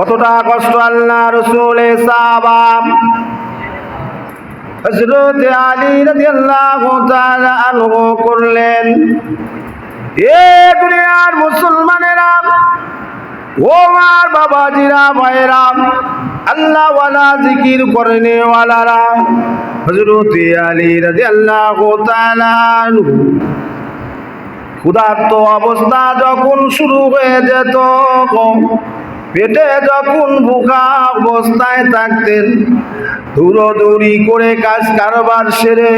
কতটা কষ্ট আল্লাহ রসুলে সাহাবাম হজরত আলী রাদিয়াল্লাহু তাআলা আনহু করলেন, এ দুনিয়ার মুসলমানেরা, ও মার বাবাজিরা ভাইরা আল্লাহ ওয়ালা জিকির করনে ওয়ালারা হযরত আলী রাদিয়াল্লাহু তাআলা আনহু। ক্ষুধার্ত অবস্থা যখন শুরু হয়ে যেত পেটে যখন বোকা অবস্থায় থাকতেন দৌড়দৌড়ি করে কাজ কারবার সেরে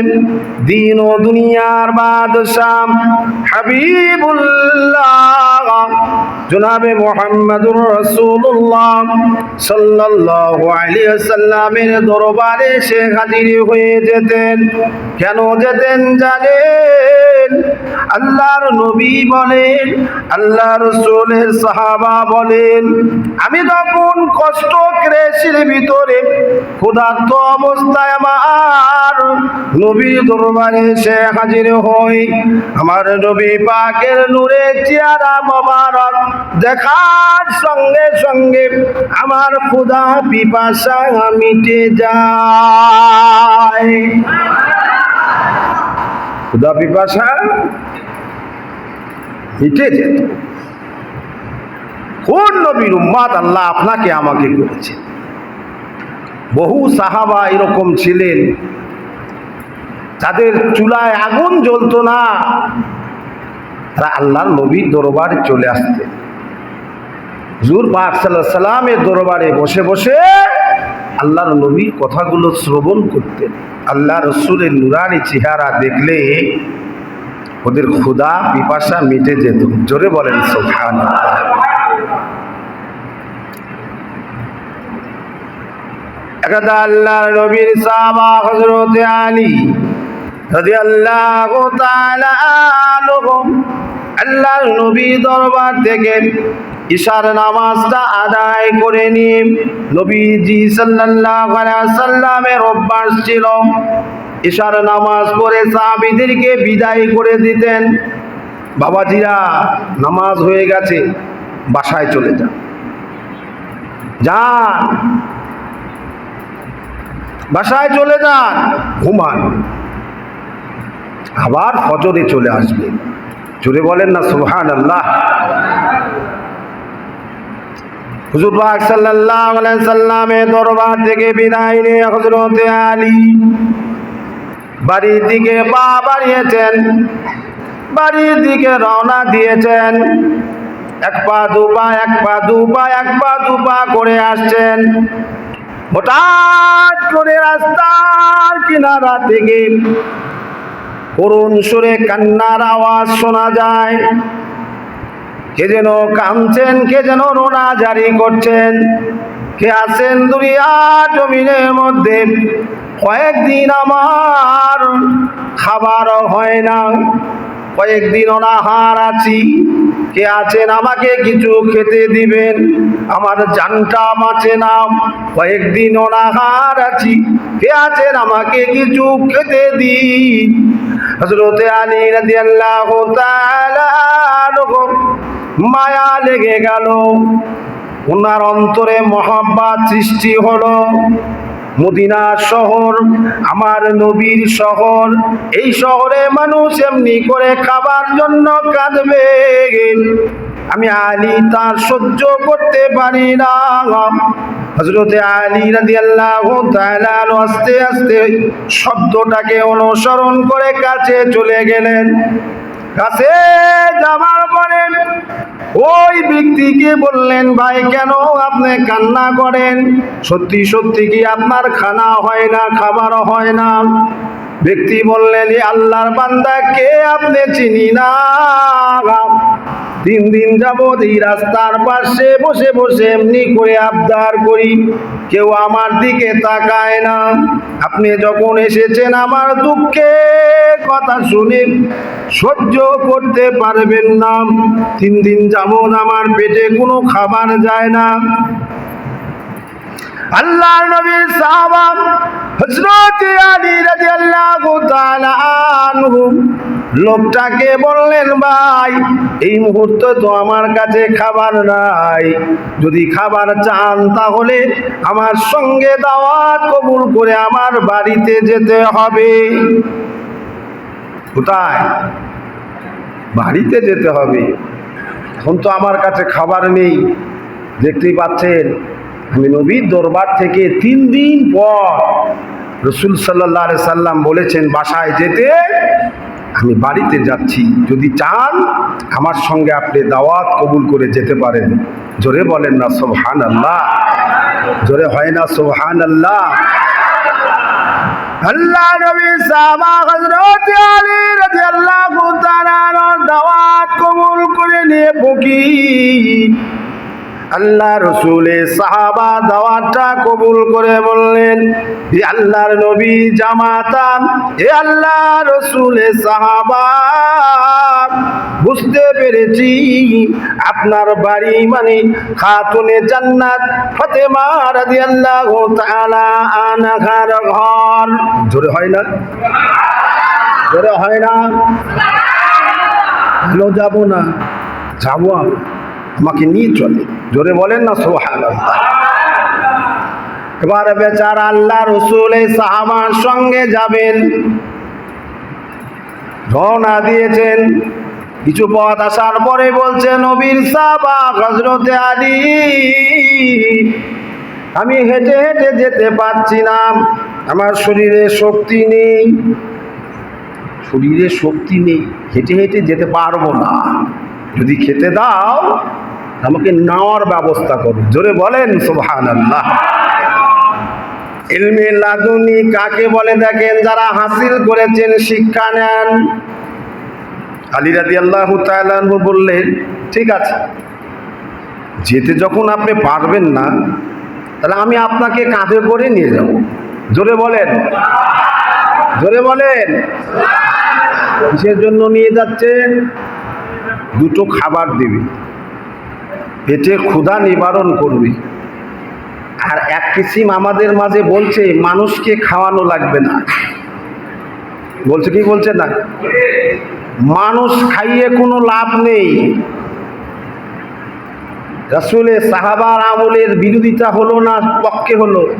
দিন ও দুনিয়ার বাদশাহ হাবিবুল্লাহ, জনাবে মোহাম্মদুর রসুল্লাহ সাল্লাল্লাহু আলাইহি সাল্লামের দরবারে সে হাজির হয়ে যেতেন। কেন যেতেন জানেন? আল্লাহর নবী বলেন আল্লাহ রসুলের সাহাবা বলেন, আমি তখন কষ্ট ক্রেশির ভিতরে ক্ষুধার্ত অবস্থায় আমার নবীর দরবারে সে হাজির হই। আমার নবী পাকের নূরে চেহারা মোবারক দেখার সঙ্গে সঙ্গে আমার ক্ষুধা পিপাসা মিটে যায়। ক্ষুধা পিপাসা মিটে যেত কোন নবীর উম্মাদ আল্লাহ আপনাকে আমাকে করেছে? বহু সাহাবা এরকম ছিলেন। তাদের চুলায় আগুন জ্বলতো না, তারা আল্লাহর নবীর দরবারে চলে আসতেন। হুজুর পাক সাল্লাহ সাল্লামের দরবারে বসে বসে আল্লাহর নবীর কথাগুলো শ্রবণ করতেন। আল্লাহ রসুলের নুরানি চেহারা দেখলে ওদের ক্ষুধা, পিপাসা মিটে যেত। জোরে বলেন সোফান একদা আল্লাহর নবীর নবী দরবার থেকে ঈশার নামাজটা আদায় করে নিয়ে নবীজি সাল্লামের অভ্যাস ছিল। নামাজ বিদায় করে দিতেন। বাবাজিরা, নামাজ হয়ে গেছে, বাসায় চলে যান। যান। বাসায় চলে যান। ঘুমান। আবার ফজরে চলে আসবে। জুড়ে বলেন না সুহান আল্লাহ হুজুর পাক সাল্লাল্লাহু আলাইহি সাল্লামের দরবার থেকে বিদায় নিয়ে হযরত আলী বাড়ির দিকে পা বাড়িয়েছেন। বাড়ির দিকে রওনা দিয়েছেন। এক পা দু পা, এক পা দু পা, এক পা দু পা করে আসছেন। হঠাৎ করে রাস্তার কিনারা থেকে করুণ সুরে কান্নার আওয়াজ শোনা যায়। কে যেন কামছেন কে যেন রোনা জারি করছেন। কে আছেন দুনিয়া জমিনের মধ্যে। কয়েকদিন আমার খাবার হয় না। কয়েকদিন অনাহার আছি। কে আছেন আমাকে কিছু খেতে দিবেন? আমার জানটা বাঁচে না। কয়েকদিন অনাহার আছি। কে আছেন আমাকে কিছু খেতে দিন? হজরতে আলী তাআলা আনহু মায়া লেগে গেল। ওনার অন্তরে মহাব্বাত সৃষ্টি হলো। মদিনা শহর, আমার নবীর শহর। এই শহরে মানুষ এমনি করে খাবার জন্য কাঁদবে। আমি আলী তার সহ্য করতে পারি না। হজরতে আলী রাজি আল্লাহ আস্তে আস্তে শব্দটাকে অনুসরণ করে কাছে চলে গেলেন। কাছে যাবার পরে ওই ব্যক্তিকে বললেন, ভাই, কেন আপনি কান্না করেন? সত্যি সত্যি কি আপনার খানা হয় না, খাবার হয় না? ব্যক্তি বললেন, "এ আল্লাহর বান্দা, কে আপনি চিনি না? তিন দিন যাবৎ এই রাস্তার পাশে বসে বসে এমনি করে আবদার করি। কেউ আমার দিকে তাকায় না। আপনি যখন এসেছেন আমার দুঃখে কথা শুনে সহ্য করতে পারবেন না। তিন দিন যেমন আমার পেটে কোনো খাবার যায় না। আল্লাহ নবীর সাহাবা হযরত আলী রাদিয়াল্লাহু তাআলা আনহু লোকটাকে বললেন, ভাই, এই মুহূর্তে তো আমার কাছে খাবার নাই। যদি খাবার চান, তাহলে আমার সঙ্গে দাওয়াত কবুল করে আমার বাড়িতে যেতে হবে। কোথায়? বাড়িতে যেতে হবে। এখন তো আমার কাছে খাবার নেই। দেখতেই পাচ্ছেন, আমি নবীর দরবার থেকে তিন দিন পর রসুল সাল্লাহ সাল্লাম বলেছেন, বাসায় যেতে আমি বাড়িতে যাচ্ছি। যদি চান, আমার সঙ্গে আপনি দাওয়াত কবুল করে যেতে পারেন। জোরে বলেন না সোহান আল্লাহ জোরে হয় না সোহান আল্লাহ আল্লাহ দাওয়াত কবুল করে নিয়ে আল্লাহ রসুলের সাহাবা দাওয়াতটা কবুল করে বললেন হে আল্লাহর নবী জামাতাম হে আল্লাহ রসুলের সাহাবা, বুঝতে পেরেছি, আপনার বাড়ি মানে খাতুনে জান্নাত, ফতেমা রাদিয়াল্লাহু তাআলা আনহার ঘর। জোরে হয় না? জোরে হয় না? যাব না? যাব আমি। আমাকে নিয়ে চলে। জোরে বলেন না সোহান এবার বেচার আল্লাহ রসুল সাহাবার সঙ্গে যাবেন। রওনা দিয়েছেন। কিছু পথ আসার পরে বলছে, নবীর সাবা হজরতে আলী, আমি হেঁটে হেঁটে যেতে পারছি না। আমার শরীরে শক্তি নেই। শরীরে শক্তি নেই। হেঁটে হেঁটে যেতে পারব না। যদি খেতে দাও, আমাকে নেওয়ার ব্যবস্থা করো। জোরে বলেন সুবহান আল্লাহ ইলমে লাদুনি কাকে বলে দেখেন? যারা হাসিল করেছেন, শিক্ষা নেন। আলী রাদি আল্লাহ বললেন, ঠিক আছে, যেতে যখন আপনি পারবেন না, তাহলে আমি আপনাকে কাঁধে করে নিয়ে যাব। জোরে বলেন। জোরে বলেন। কিসের জন্য নিয়ে যাচ্ছেন? দুটো খাবার দেবে। পেটে ক্ষুধা নিবারণ করবে। আর এক কিসিম আমাদের মাঝে বলছে, মানুষকে খাওয়ানো লাগবে না। বলছে, কি বলছে না? মানুষ খাইয়ে কোনো লাভ নেই। রাসুলের সাহাবার আমলের বিরোধিতা হলো না, পক্ষে হলো।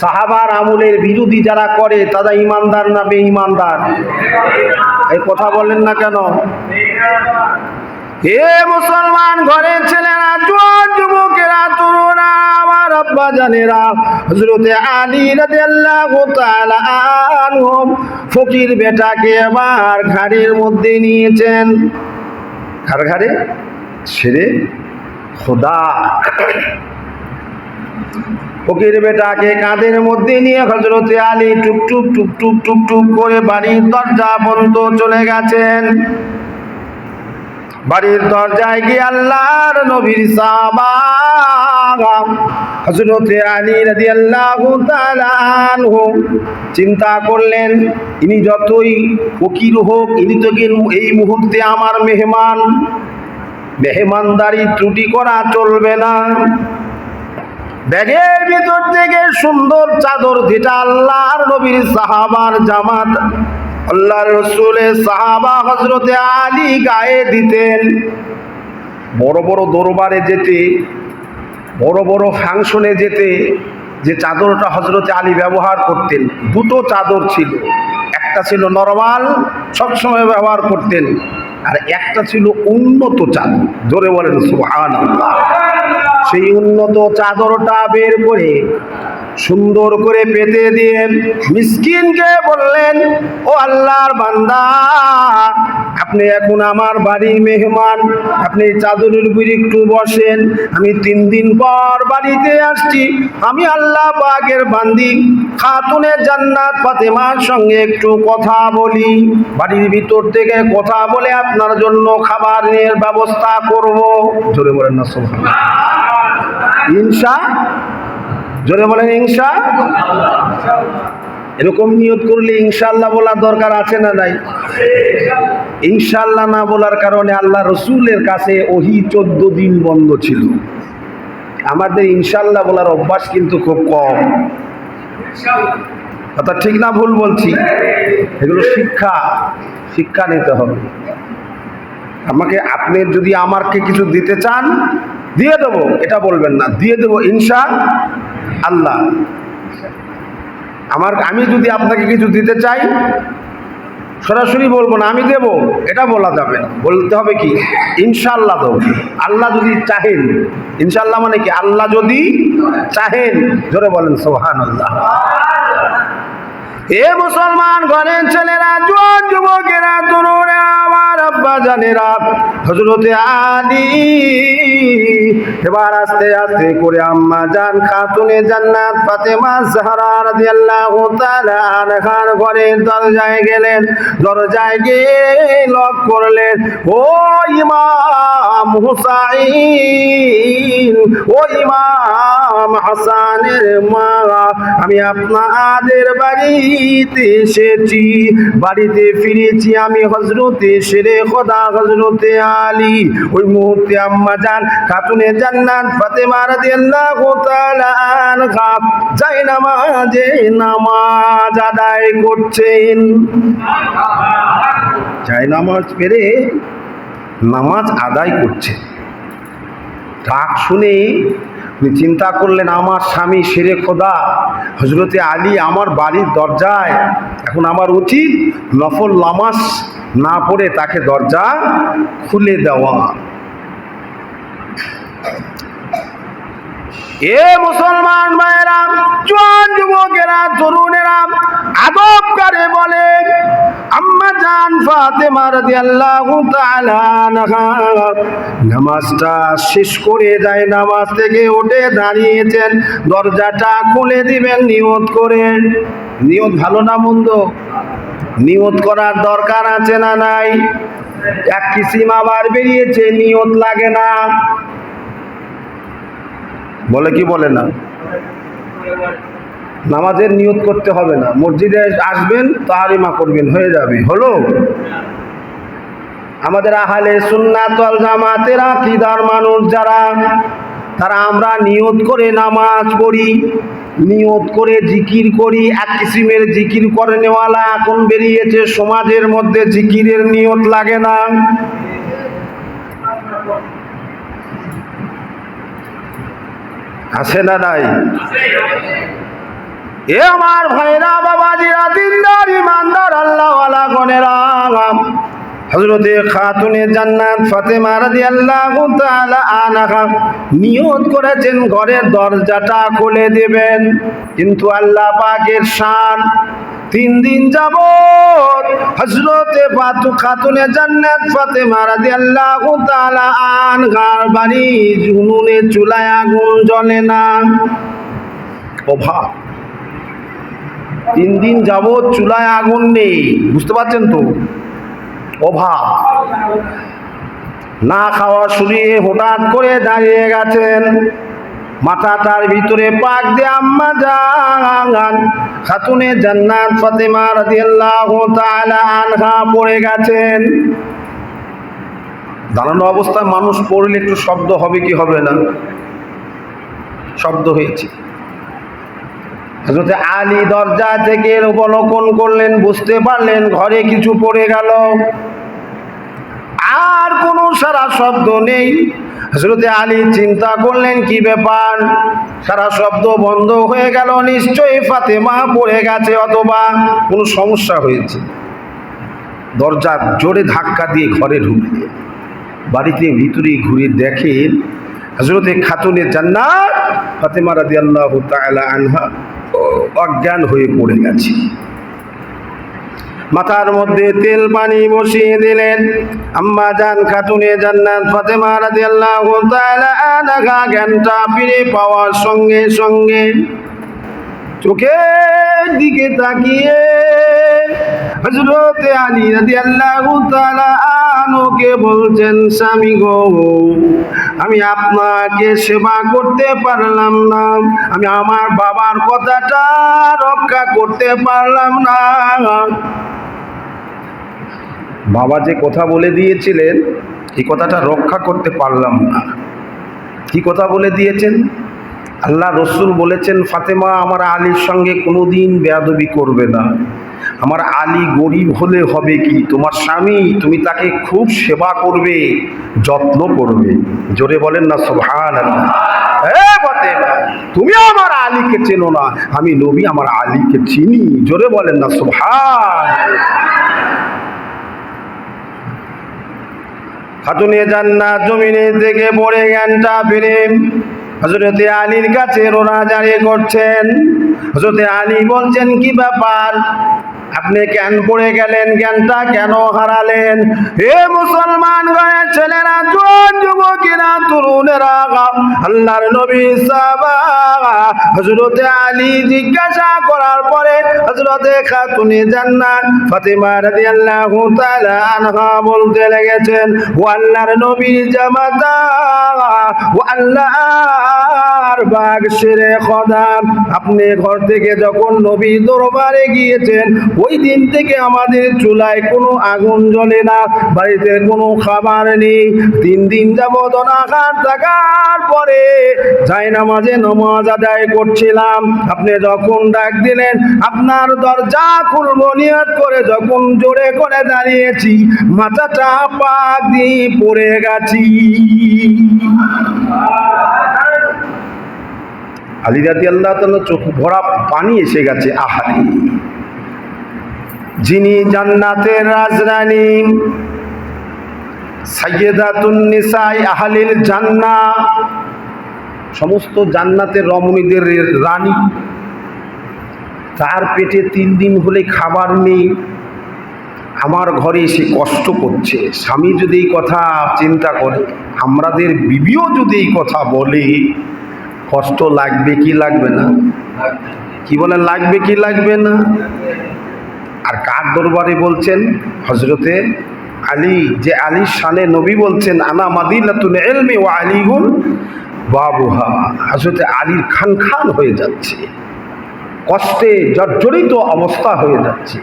সাহাবার আমলের বিরোধী যারা করে, তারা ইমানদার না বেঈমানদার? এই কথা বলেন না কেন? হে মুসলমান, ঘরের ছেলেরা জোয়ান যুবকেরা তরুণা আমার আব্বা জানেরা হজরতে আলী রাদিয়াল্লাহু ফকির বেটাকে আবার ঘাড়ের মধ্যে নিয়েছেন। ঘাড় ঘাড়ে? ছেড়ে খোদা। ফকির বেটাকে কাঁধের মধ্যে নিয়ে হজরতে আলী টুকটুক টুকটুক টুকটুক করে বাড়ির দরজা বন্ধ চলে গেছেন। বাড়ির দরজায় গিয়ে আল্লাহর নবীর সাহাবা হজরতে আলী তাআলা আনহু চিন্তা করলেন, ইনি যতই ফকির হোক, ইনি তো এই মুহূর্তে আমার মেহমান। মেহমানদারি ত্রুটি করা চলবে না। ব্যাগের ভিতর থেকে সুন্দর চাদর যেটা আল্লাহর নবীর সাহাবার জামাত। আল্লাহর রসুলের সাহাবা হজরতে আলী গায়ে দিতেন। বড় বড় দরবারে যেতে, বড় বড় ফাংশনে যেতে, যে চাদরটা হজরতে আলী ব্যবহার করতেন, দুটো চাদর ছিল। একটা ছিল নরমাল সবসময় ব্যবহার করতেন। আর একটা ছিল উন্নত চাদর। জোরে বলেন সুহান সেই উন্নত চাদরটা বের করে সুন্দর করে পেতে দিয়ে মিসকিনকে বললেন, ও আল্লাহর বান্দা, আপনি এখন আমার বাড়ির মেহমান, আপনি চাদরের উপর একটু বসেন, আমি তিন দিন পর বাড়িতে আসছি। আমি আল্লাহ পাকের বান্দি, খাতুনের জান্নাত ফাতেমার সঙ্গে একটু কথা বলি, বাড়ির ভিতর থেকে কথা বলে আপনার জন্য খাবারের ব্যবস্থা করব। জোরে বলেন না সোহান ইনসা জোরে বলেন ইনসা এরকম নিয়ত করলে ইনশাল্লাহ বলার দরকার আছে না নাই? ইনশাল্লাহ না বলার কারণে আল্লাহ রসুলের কাছে ওহি চোদ্দ দিন বন্ধ ছিল। আমাদের ইনশাল্লাহ বলার অভ্যাস কিন্তু খুব কম। কথা ঠিক না ভুল বলছি? এগুলো শিক্ষা। শিক্ষা নিতে হবে। আমাকে, আপনি যদি আমাকে কিছু দিতে চান দিয়ে দেবো, এটা বলবেন না, দিয়ে দেবো ইনশা আল্লাহ। আমার, আমি যদি আপনাকে কিছু দিতে চাই, সরাসরি বলব না, আমি দেব, এটা বলা যাবে বলতে হবে কি ইনশাআল্লাহ দেবো। আল্লাহ যদি চাহেন ইনশাআল্লাহ মানে কি, আল্লাহ যদি চাহেন, জোরে বলেন সোহান আল্লাহ এ মুসলমান ঘরের ছেলেরা যুবকেরা তরুণরা আব্বা জানেরা হজরতে এবার আস্তে আস্তে করে আম্মা খাতুনে জান্নাত ঘরের দরজায় গেলেন, দরজায় গিয়ে লক করলেন, ও ইমাম হুসাইন, ও ইমাম হাসানের মা আমি আপনাদের বাড়িতে এসেছি, বাড়িতে ফিরেছি আমি হজরতে সেরে খোদা হজরতে আলী। ওই মুহূর্তে আম্মা যান, খাতুনে জান্নাত ফাতেমা রাদিয়াল্লাহু তাআলা আনহা যাই নামাজে নামাজ আদায় করছেন। যাই নামাজ পেরে নামাজ আদায় করছে। ডাক শুনে উনি চিন্তা করলেন, আমার স্বামী সেরে খোদা। হজরতে আলী আমার বাড়ির দরজায়, এখন আমার উচিত নফল নামাজ না পড়ে তাকে দরজা খুলে দেওয়া। এ মুসলমান ভাইয়েরা জোয়ান যুবকেরা, তরুণেরা, আদব করে বলে নামাজটা শেষ করে যায় নামাজ থেকে উঠে দাঁড়িয়েছেন, দরজাটা খুলে দিবেন, নিয়ত করে নিয়ত ভালো না মন্দ? নিয়ত করার দরকার আছে না নাই? এক কিসিম আবার বেরিয়েছে, নিয়ত লাগে না। বলে কি বলে না? নামাজের নিয়ত করতে হবে না। মসজিদে আসবেন, তাহারিমা করবেন, হয়ে যাবে। হলো? আমাদের আহালে সুন্নাতল জামাতের আকিদার মানুষ যারা, তারা আমরা নিয়ত করে নামাজ পড়ি, নিয়ত করে জিকির করি, এক কিসিমের জিকির করে নেওয়ালা এখন বেরিয়েছে, সমাজের মধ্যে জিকিরের নিয়ত লাগে না। আছে না নাই? এ আমার ভাইরা বাবাজিরা, দিনদার, ইমানদার, আল্লাহওয়ালা গনেরা হজরতে খাতুনে জান্নাত ফাতেমা রাদিয়াল্লাহু তাআলা আনহা নিয়ত করেছেন, ঘরের দরজাটা খুলে দেবেন। কিন্তু আল্লাহ পাকের শান, তিন দিন যাবত হজরতে ফাতু, খাতুনে জান্নাত ফাতেমা রাদিয়াল্লাহু তাআলা আনহার বাড়ি উনুনে চুলায় আগুন জ্বলে না। অভাব। তিন দিন যাবৎ চুলায় আগুন নেই। বুঝতে পারছেন তো? অভাব। না খাওয়া শুরিয়ে হঠাৎ করে দাঁড়িয়ে গেছেন। মাথাটার ভিতরে পাক খাতুনে জান্নাত ফাতেমা আনহা পড়ে গেছেন। দাঁড়ানো অবস্থায় মানুষ পড়লে একটু শব্দ হবে কি হবে না? শব্দ হয়েছে। হজরতে আলী দরজা থেকে অবলোকন করলেন, বুঝতে পারলেন ঘরে কিছু পড়ে গেল। আর কোনো সারা শব্দ নেই। হজরতে আলী চিন্তা করলেন, কি ব্যাপার? সারা শব্দ বন্ধ হয়ে গেল, নিশ্চয়ই ফাতেমা পড়ে গেছে অথবা কোনো সমস্যা হয়েছে। দরজা জোরে ধাক্কা দিয়ে ঘরে ঢুকলে বাড়িতে ভিতরে ঘুরে দেখেন হজরতে খাতুনে জান্নাত ফাতেমা রাদি আল্লাহ আনহা অজ্ঞান হয়ে পড়ে গেছে। মাথার মধ্যে তেল পানি বসিয়ে দিলেন। আম্মা জান খাতুনে জান্নাত ফাতেমা রাদিয়াল্লাহু তাআলা আনহা জ্ঞানটা ফিরে পাওয়ার সঙ্গে সঙ্গে চোখের দিকে তাকিয়ে হযরতে আলী রাদিয়াল্লাহু তাআলা আনহুকে বলছেন, স্বামী গো, আমি আপনাকে সেবা করতে পারলাম না। আমি আমার বাবার কথাটা রক্ষা করতে পারলাম না। বাবা যে কথা বলে দিয়েছিলেন, এই কথাটা রক্ষা করতে পারলাম না। কি কথা বলে দিয়েছেন? আল্লাহ রসুল বলেছেন, ফাতেমা, আমার আলীর সঙ্গে কোনো দিন বেয়াদবি করবে না। আমার আলী গরিব হলে হবে কি? তোমার স্বামী, তুমি তাকে খুব সেবা করবে, যত্ন করবে। জোরে বলেন না সোভান তুমি আমার আলীকে চেনো না। আমি নবী, আমার আলীকে চিনি। জোরে বলেন না সোভান খাতুনে জান্নাত জমিনে থেকে পড়ে জ্ঞানটা ফিরে। হজরতে আলীর কাছে রোনা জারি করছেন। হজরতে আলী বলছেন কি ব্যাপার? আপনি কেন পড়ে গেলেন, জ্ঞানটা কেন হারালেন? হে মুসলমান গায়ের ছেলেরা জোয়ান যুবকেরা তরুণেরা, আল্লাহর নবী সাবা হজরতে আলী জিজ্ঞাসা করার পরে হজরতে খাতুনে জান্নাত ফাতিমা রাদিয়াল্লাহু তাআলা আনহা বলতে লেগেছেন, ও আল্লাহর নবী জামাতা, ও আল্লাহর বাগ সেরে খোদা, আপনি ঘর থেকে যখন নবী দরবারে গিয়েছেন ওই দিন থেকে আমাদের চুলায় কোনো আগুন জ্বলে না, বাড়িতে কোনো খাবার নেই। তিন দিন যাবত অনাহার থাকার পরে যাই নামাজে নমাজ আদায় করছিলাম। আপনি যখন ডাক দিলেন, আপনার দরজা খুলবো নিয়ত করে যখন জোরে করে দাঁড়িয়েছি, মাথাটা পাক দিয়ে পড়ে গেছি। আলী রাতি আল্লাহ তাল্লাহ চোখ ভরা পানি এসে গেছে, আহারে। যিনি জান্নাতের রাজরানী। সাইয়েদাতুন নিসাই আহলিল জান্না। সমস্ত জান্নাতের রমণীদের রানী। তার পেটে তিন দিন হলে খাবার নেই। আমার ঘরে এসে কষ্ট করছে। স্বামী যদি এই কথা চিন্তা করে, আমাদের বিবিও যদি এই কথা বলে, কষ্ট লাগবে কি লাগবে না? কি বলে, লাগবে কি লাগবে না? আর কার দরবারে বলছেন? হজরতে আলী। যে আলীর শানে নবী বলছেন, আনা মাদিনাতুল এলমে ও আলীগুন বাবুহা। হজরতে আলীর খান খান হয়ে যাচ্ছে। কষ্টে জর্জরিত অবস্থা হয়ে যাচ্ছে।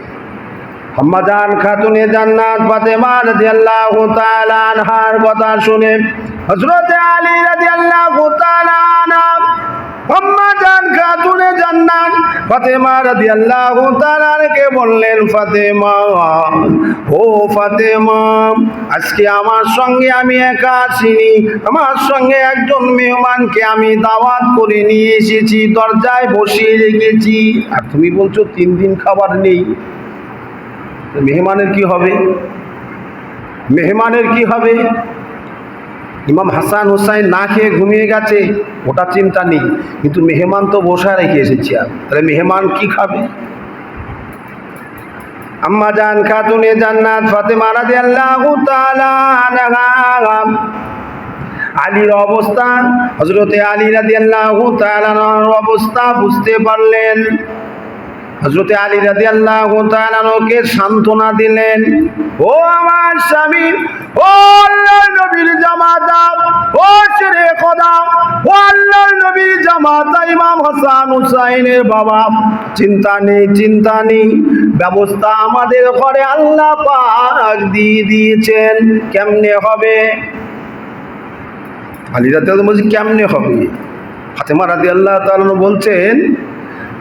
আম্মাজান খাতুনে জান্নাত ফাতেমা রাদিয়াল্লাহু তাআলা আনহার কথা শুনে হযরতে আলী রাদিয়াল্লাহু তাআলা বললেন, ফাতেমা, ও আজকে আমার সঙ্গে আমি একা আমার সঙ্গে একজন আমি দাওয়াত করে নিয়ে এসেছি, দরজায় বসিয়ে রেখেছি। আর তুমি বলছো তিন দিন খাবার নেই। মেহমানের কি হবে? মেহমানের কি হবে? ইমাম হাসান হুসাইন না খেয়ে ঘুমিয়ে গেছে, ওটা চিন্তা নেই, কিন্তু মেহমান তো বসা রেখে এসেছি আর। তাহলে মেহমান কি খাবে? আম্মা জান খাতুনে জান্নাত, ফাতেমা রাদিয়াল্লাহু তাআলা আনহা, আলীর অবস্থা, হযরতে আলী রাদিয়াল্লাহু তাআলা অবস্থা বুঝতে পারলেন। হজরতে আলী রাজি আল্লাহ তালকে সান্ত্বনা দিলেন, ও আমার স্বামী, ও আল্লাহ নবীর জামাতা, ও ছেড়ে খোদা, ও আল্লাহ নবীর জামাতা ইমাম হাসান হুসাইনের বাবা, চিন্তা নেই চিন্তা নেই, ব্যবস্থা আমাদের ঘরে আল্লাহ পাক দিয়ে দিয়েছেন, কেমনে হবে? আলী রাজি বলছি, কেমনে হবে? ফাতেমা রাজি আল্লাহ তালন বলছেন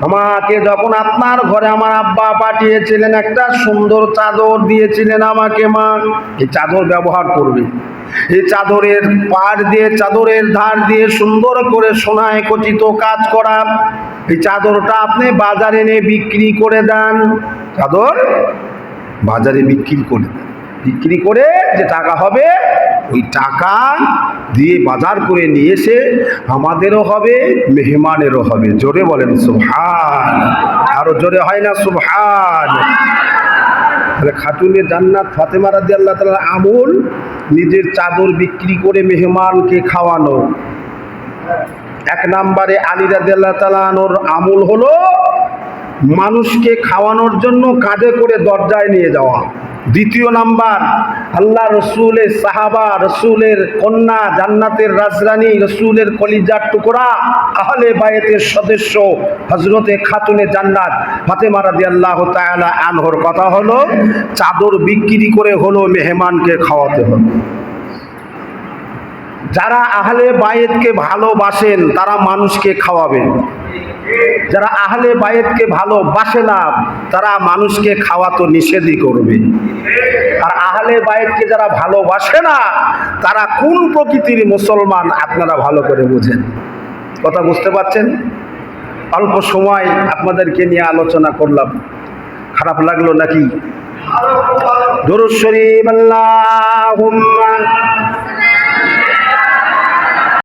আমাকে যখন আপনার ঘরে আমার আব্বা পাঠিয়েছিলেন, একটা সুন্দর চাদর দিয়েছিলেন আমাকে মা, এই চাদর ব্যবহার করবে। এই চাদরের পাড় দিয়ে, চাদরের ধার দিয়ে সুন্দর করে সোনায় খচিত কাজ করা। এই চাদরটা আপনি বাজারে এনে বিক্রি করে দেন। চাদর বাজারে বিক্রি করে দেন। বিক্রি করে যে টাকা হবে, ওই টাকা দিয়ে বাজার করে নিয়ে এসে আমাদেরও হবে, মেহমানেরও হবে। জোরে বলেন, সুবহান। আরও জোরে হয় না, সুবহান। তাহলে খাতুনের জান্নাত ফাতেমা রাদি আল্লাহ তালার আমল, নিজের চাদর বিক্রি করে মেহমানকে খাওয়ানো। এক নম্বরে আলী রাদি আল্লাহ তালানোর আমল হলো, মানুষকে খাওয়ানোর জন্য কাঁধে করে দরজায় নিয়ে যাওয়া। দ্বিতীয় নাম্বার, আল্লাহ রসুলের সাহাবা, রসুলের কন্যা, জান্নাতের রাজরানী, রসুলের কলিজার টুকরা, আহলে বায়েতের সদস্য হজরতে খাতুনে জান্নাত। হাতে মারা দিয়ে আল্লাহ তায়ালা আনহর কথা হলো, চাদর বিক্রি করে হলো মেহমানকে খাওয়াতে হলো। যারা আহলে বায়েতকে ভালোবাসেন, তারা মানুষকে খাওয়াবেন। যারা আহলে বায়েতকে ভালোবাসে না, তারা মানুষকে খাওয়া তো নিষেধই করবে। আর আহলে বায়েতকে যারা ভালোবাসে না, তারা কোন প্রকৃতির মুসলমান, আপনারা ভালো করে বুঝেন। কথা বুঝতে পারছেন? অল্প সময় আপনাদেরকে নিয়ে আলোচনা করলাম। খারাপ লাগল নাকি? দরুদ শরীফ